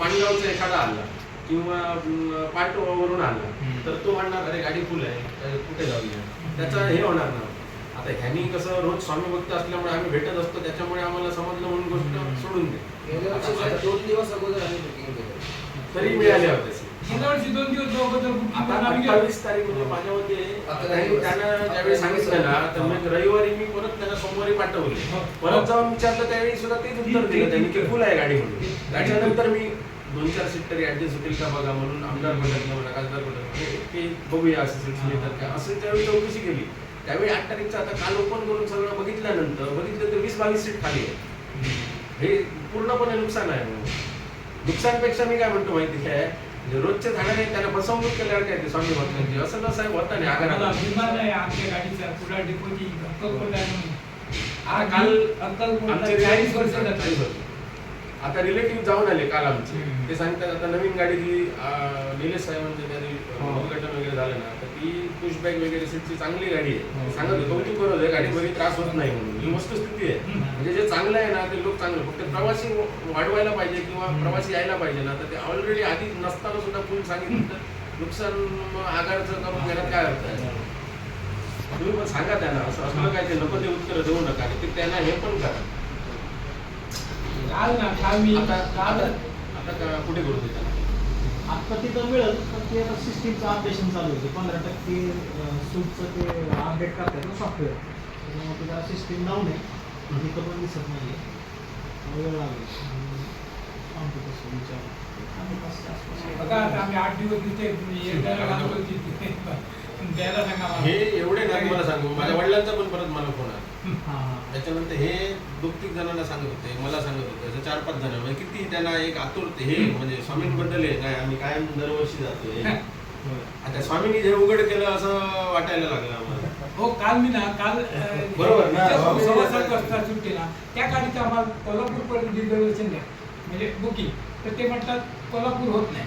माणगावचा एखादा आला किंवा पाटवरून आला. तर तो म्हणणार अरे गाडी फुल आहे तर कुठे जाऊया त्याचा हे होणार ना. आता ह्यांनी कसं रोज स्वामी भक्त असल्यामुळे आम्ही भेटत असतो त्याच्यामुळे आम्हाला समजलं म्हणून गोष्ट सोडून दे. दोन दिवस अगोदर आम्ही बुकिंग केलं. तरी मिळाले होते. दोन दिवस. अठ्ठावीस तारीख म्हणजे माझ्या मते त्यांनी ज्यावेळी सांगितलं ना तर मग रविवारी मी परत त्यांना सोमवारी पाठवले. हो. परत जाऊन विचारलं त्यावेळी सुद्धा तेच उत्तर दिलं त्यांनी की फुल आहे गाडी म्हणून त्याच्यानंतर मी दोन चार सीट तरी ऍडजस्ट होतील का बघा म्हणून आमदार बदललं म्हणा खासदार बदललं की बघूया असं सीट्स मिळतात का? असं त्यावेळी चौकशी केली. त्यावेळी आठ तारीखचं आता काल ओपन करून सगळं बघितल्यानंतर बघितलं तर वीस बावीस सीट खाली आहे हे पूर्णपणे नुकसान आहे म्हणून. नुकसानपेक्षा मी काय म्हणतो माहिती म्हणजे रोजच्या झाडाने त्याला फसवणूक केल्यावर काय ते स्वामी भक्तांची? असं नसाहेब होता नाही आगाराला आहे आमच्या गाडीचा. कुडा डेपोची आज काल आमचे चाळीस वर्ष चाळीस वर्ष. आता रिलेटिव्ह जाऊन आले काल आमचे. ते सांगतात आता नवीन गाडी जी निलेश साहेबांचं त्यांनी हो. उद्घाटन वगैरे झालं ना तर ती पुशबॅक वगैरे सीटची चांगली गाडी आहे हो. सांगत कौतुक करत होते गाडी बरी त्रास होत नाही म्हणून ही वस्तुस्थिती आहे. म्हणजे जे चांगलं आहे ना ते लोक चांगलं फक्त प्रवासी वाढवायला पाहिजे किंवा. प्रवासी यायला पाहिजे ना तर ते ऑलरेडी आधी नसताना सुद्धा फुल सांगितलं तर नुकसान आगारचं करून घेण्यात काय अर्थ आहे तुम्ही पण सांगा त्यांना असं असलं काय ते नको ते उत्तर देऊ नका ते त्यांना हे पण करा काल ना काल मी आता काल आता का- कुठे करू आता तिथं मिळेल पण ते आता सिस्टीमचं अपडेशन चालू होते. पंधरा टक्के सूटचं ते अपडेट करतात ना सॉफ्टवेअर त्याच्यामुळे ते जरा सिस्टीम डाऊन आहे. इथं पण दिसत नाही वेळ लागेल. अं, सांगतो तसं विचार. आम्ही बघा आता आठ दिवस तिथे द्यायला सांगा मला. हे एवढे नाही मला माझ्या वडिलांचा पण परत मला फोन आला. हां हां. त्याच्यानंतर हे दोन तीन जणांना सांगत होते मला सांगत होते असं चार पाच जण म्हणजे किती त्यांना एक आतुरते हे म्हणजे स्वामींबद्दल आहे काय आम्ही कायम दरवर्षी जातोय. आता स्वामींनी जे उघड केलं असं वाटायला लागलं आम्हाला. हो काल मी ना काल बरोबर ना, तिच्या स्वामी सव्वा विवेकानंद. सात वाजता सुट्टी ना त्या गाडीचं आम्हाला कोल्हापूरपर्यंत रिझर्वेशन द्या. म्हणजे बुकिंग. तर ते म्हणतात कोल्हापूर होत नाही.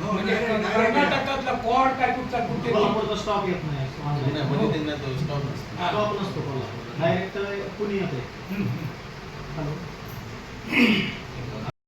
म्हणजे कर्नाटकातला कॉड काय कुठचा कुठे कोल्हापूरचा स्टॉप येत नाही नाही, म्हणजे त्यांना तो stop नसतो. स्टॉप नसतो कोल्हापूर डायरेक्ट पुणे येते हम्म. हॅलो.